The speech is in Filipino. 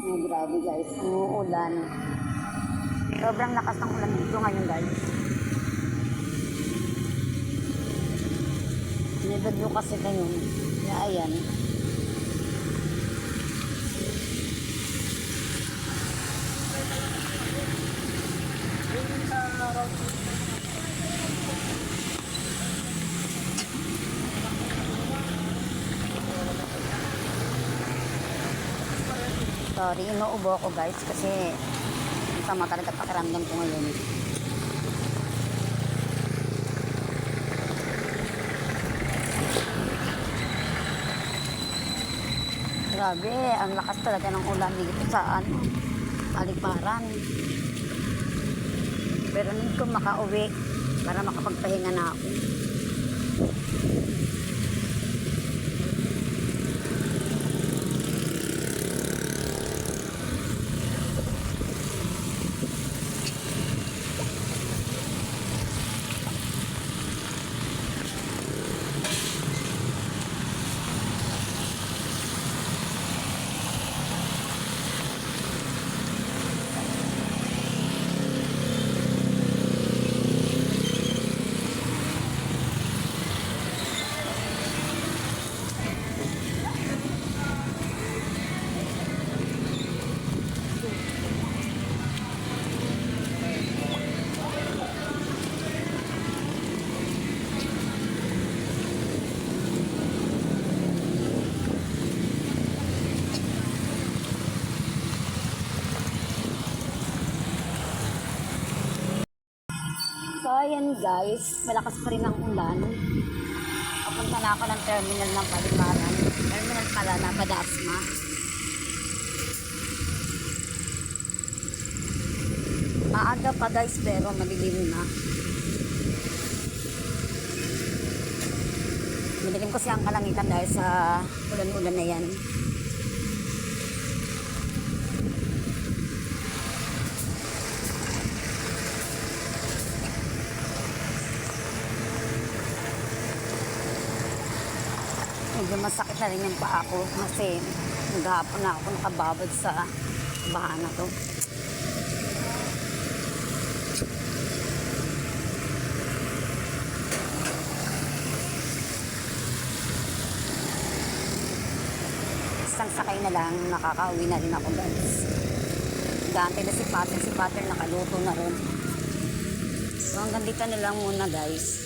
Oh, grabe guys, umuulan. Sobrang lakas ng ulan dito ngayon guys. May bagyo kasi ngayon. Kaya ayan. Sorry, inuubo ako guys kasi sama talaga pakiramdam ko ngayon. Grabe, ang lakas talaga ng ulan dito sa ano, Aliparan. Pero need ko makauwi para makapagpahinga na ako. So, ayan guys, malakas pa rin ang ulan. Papunta na ako ng terminal ng Palimaran. Terminal pala na Padasma. Maaga pa guys, pero madilim na. Madilim kasi ang kalangitan dahil sa ulan-ulan na yan. Medyo masakit na rin yung paa ko kasi naghapon na ako nakababad sa baha na to. Isang sakay na lang, nakakauwi na rin ako guys. Dante na si Pater, si Pater nakaluto na rin. So hanggang dito na lang muna guys.